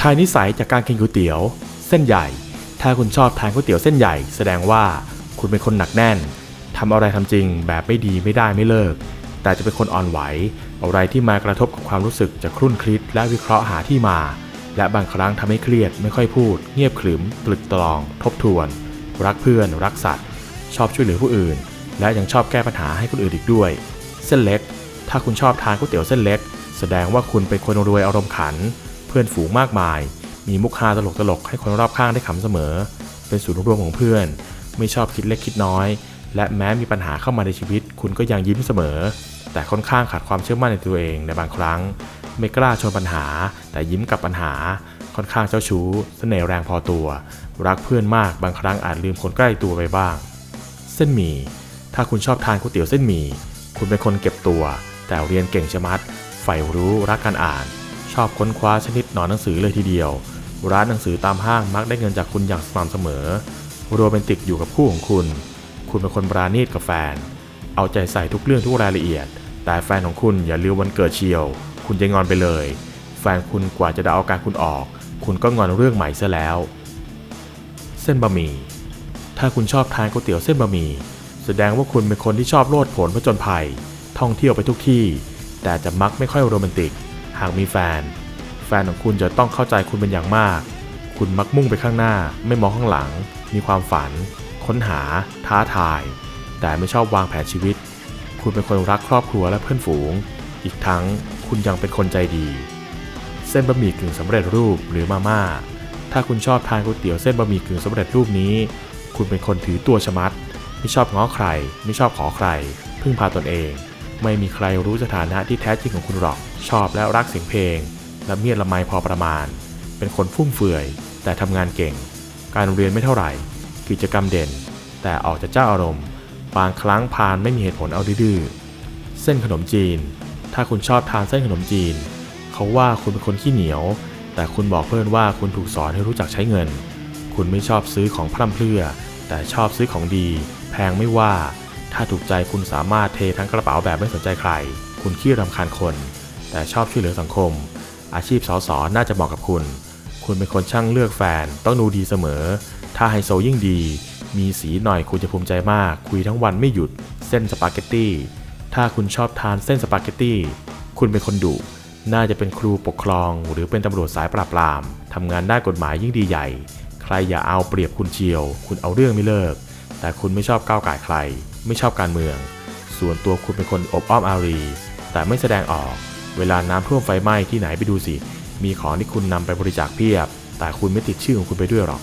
ทายนิสัยจากการกินก๋วยเตี๋ยว เส้นใหญ่ ถ้าคุณชอบทานก๋วยเตี๋ยวเส้นใหญ่ แสดงว่าคุณเป็นคนหนักแน่นทำอะไรทำจริงแบบไม่ดีไม่ได้ไม่เลิก แต่จะเป็นคนอ่อนไหว อะไรที่มากระทบกับความรู้สึกจะครุ่นคิดและวิเคราะห์หาที่มา และบางครั้งทำให้เครียดไม่ค่อยพูด เงียบขรึมตรึกตรอง ทบทวน รักเพื่อน รักสัตว์ ชอบช่วยเหลือผู้อื่น และยังชอบแก้ปัญหาให้คนอื่นอีกด้วย เส้นเล็ก ถ้าคุณชอบทานก๋วยเตี๋ยวเส้นเล็ก แสดงว่าคุณเป็นคนรวยอารมณ์ขัน เพื่อนฝูงมากมาย มีมุกฮาตลกตลกๆให้คนรอบข้างได้ขำเสมอ เป็นศูนย์รวมของเพื่อน ไม่ชอบคิดเล็กคิดน้อย และแม้มีปัญหาเข้ามาในชีวิต คุณก็ยังยิ้มเสมอ แต่ค่อนข้างขาดความเชื่อมั่นในตัวเองในบางครั้ง ไม่กล้าชนปัญหา แต่ยิ้มกับปัญหา ค่อนข้างเจ้าชู้ เสน่ห์แรงพอตัว รักเพื่อนมากบางครั้งอาจลืมคนใกล้ตัวไปบ้าง เส้นหมี่ถ้าคุณชอบทานก๋วยเตี๋ยวเส้นหมี่คุณเป็นคนเก็บตัว แต่เรียนเก่งชะมัด ใฝ่รู้รักการอ่าน ชอบค้นคว้าชนิดหนอนหนังสือเลยทีเดียว ร้านหนังสือตามห้างมักได้เงินจากคุณอย่างสม่ำเสมอ โรแมนติกอยู่กับคู่ของคุณ คุณเป็นคนปราณีตกับแฟน เอาใจใส่ทุกเรื่องทุกรายละเอียด แต่แฟนของคุณอย่าลืมวันเกิดเชียว คุณจะงอนไปเลย แฟนคุณกว่าจะได้เอาการคุณออก คุณก็งอนเรื่องใหม่ซะแล้ว เส้นบะหมี่ ถ้าคุณชอบทานก๋วยเตี๋ยวเส้นบะหมี่แสดงว่าคุณเป็นคนที่ชอบโลดโผนผจญภัย ท่องเที่ยวไปทุกที่ แต่จะมักไม่ค่อยโรแมนติก หากมีแฟน แฟนของคุณจะต้องเข้าใจคุณเป็นอย่างมาก คุณมักมุ่งไปข้างหน้า ไม่มองข้างหลัง มีความฝัน ค้นหา ท้าทาย แต่ไม่ชอบวางแผนชีวิต คุณเป็นคนรักครอบครัวและเพื่อนฝูง อีกทั้งคุณยังเป็นคนใจดี เส้นบะหมี่กึ่งสำเร็จรูปหรือมาม่า ถ้าคุณชอบทานก๋วยเตี๋ยวเส้นบะหมี่กึ่งสำเร็จรูปนี้ คุณเป็นคนถือตัวชะมัด ไม่ชอบง้อใคร ไม่ชอบขอใคร พึ่งพาตนเอง ไม่มีใครรู้สถานะที่แท้จริงของคุณหรอก ชอบและรักเสียงเพลง และเมียดละไมพอประมาณ เป็นคนฟุ่มเฟือย แต่ทำงานเก่ง การเรียนไม่เท่าไหร่ กิจกรรมเด่น แต่ออกจะเจ้าอารมณ์ บางครั้งพานไม่มีเหตุผลเอาดื้อเส้นขนมจีน ถ้าคุณชอบทานเส้นขนมจีน เขาว่าคุณเป็นคนขี้เหนียว แต่คุณบอกเพื่อนว่าคุณถูกสอนให้รู้จักใช้เงิน คุณไม่ชอบซื้อของพร่ำเพรื่อ แต่ชอบซื้อของดี แพงไม่ว่า ถ้าถูกใจคุณสามารถเททั้งกระเป๋าแบบไม่สนใจใคร คุณขี้รำคาญคน แต่ชอบช่วยเหลือสังคม อาชีพสสน่าจะเหมาะกับคุณ คุณเป็นคนช่างเลือกแฟน ต้องดูดีเสมอ ถ้าไฮโซยิ่งดี มีสีหน่อยคุณจะภูมิใจมาก คุยทั้งวันไม่หยุด เส้นสปาเกตตี้ ถ้าคุณชอบทานเส้นสปาเกตตี้ คุณเป็นคนดุน่าจะเป็นครูปกครอง หรือเป็นตำรวจสายปราบปราม ทำงานด้านกฎหมายยิ่งดีใหญ่ ใครอย่าเอาเปรียบคุณเชียว คุณเอาเรื่องไม่เลิก แต่คุณไม่ชอบก้าวไก่ใคร ไม่ชอบการเมือง ส่วนตัวคุณเป็นคนอบอ้อมอารี แต่ไม่แสดงออก เวลาน้ำท่วมไฟไหม้ที่ไหนไปดูสิ มีของที่คุณนำไปบริจาคเพียบ แต่คุณไม่ติดชื่อของคุณไปด้วยหรอก